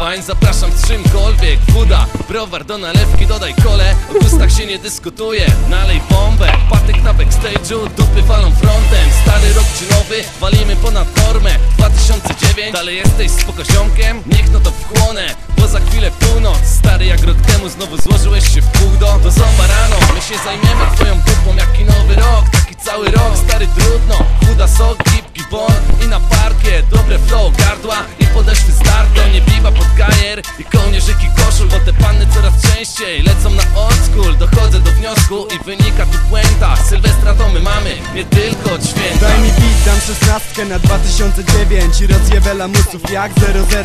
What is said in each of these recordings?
Kobań Zapraszam z czymkolwiek. Woda, browar do nalewki Dodaj kole, o gustach się nie dyskutuje Nalej bombę, patyk na backstage'u Dupy falą frontem. Stary rok czy nowy, walimy ponad normę. 2009, dalej jesteś z pokoziomkiem? Niech no to wchłonę, bo za chwilę północ. Stary jak rok temu znowu złożyłeś się w pół do Do zoba rano, my się zajmiemy twoją dupą Jaki nowy rok, taki cały rok. Stary trudno, chuda sok, gipki bon I na parkie, dobre flow, częściej Lecą na old school, dochodzę do wniosku I wynika tu puenta, Sylwestra to my mamy Nie tylko święta. Daj mi beat, dam szesnastkę na 2009 I rozjebę lamusów jak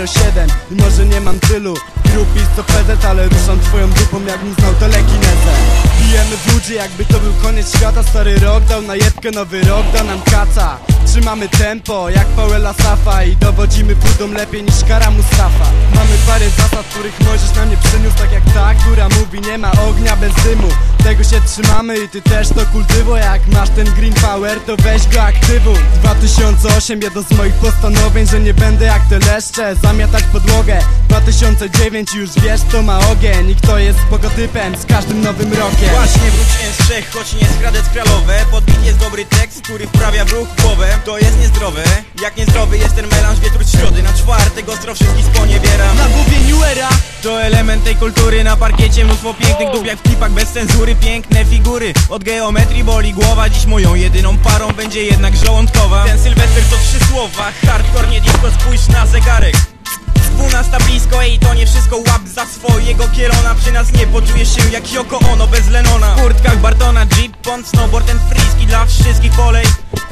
007 I może nie mam tylu grup i 100 PZ Ale ruszam twoją dupą jakbym znał telekinezę. Bijemy w ludzie jakby to był koniec świata. Stary rok dał na jedkę, nowy rok da nam kaca Trzymamy tempo jak Pauela Safa I dowodzimy budą lepiej niż Kara Mustafa. Mamy parę zasad, których możesz na mnie przyniósł Tak jak ta, która mówi nie ma ognia bez dymu. Tego się trzymamy i ty też to kultywo. Jak masz ten green power to weź go aktywuj. 2008 jedno z moich postanowień Że nie będę jak te leszcze zamiatać podłogę. 2009 już wiesz kto ma ogień I kto jest spokotypem z każdym nowym rokiem. Właśnie wróciłem z Czech, choć nie z Kralowe Podbit jest dobry tekst, który wprawia w ruch głowę To jest niezdrowe, jak niezdrowy jest ten melanż z środy na czwartek ostro wszystkich sponiewieram Na głowie New Era To element tej kultury. Na parkiecie Mnóstwo pięknych dup jak w klipach bez cenzury. Piękne figury, od geometrii boli głowa. Dziś moją jedyną parą będzie jednak żołądkowa. Ten sylwester to trzy słowa. Hardcore nie disco, spójrz na zegarek. Dwunasta blisko, ej to nie wszystko. Łap za swojego kielona Przy nas nie poczujesz się jak Yoko Ono bez Lenona W kurtkach Bartona, Jeep, Pond, Snowboard ten friski Dla wszystkich kolej,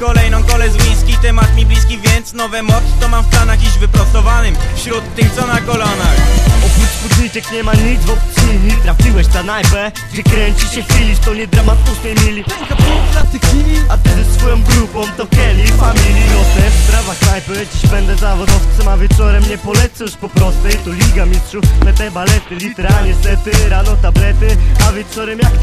kolejną kolę z whisky. Temat mi bliski, więc nowe motto mam w planach Iść wyprostowanym wśród tych co na kolanach Oprócz spódniczek nie ma nic w opcji. Trafiłeś na najpę, gdzie kręci się Filisz To nie dramat pustej mili. A ty ze swoją grupą to Kelly Family Nocne w sprawach knajpy. Dziś będę zawodowcem, a wieczorem nie polecę już po prostej. To Liga Mistrzów, te balety Literalnie sety, rano tablety A wieczorem jak ta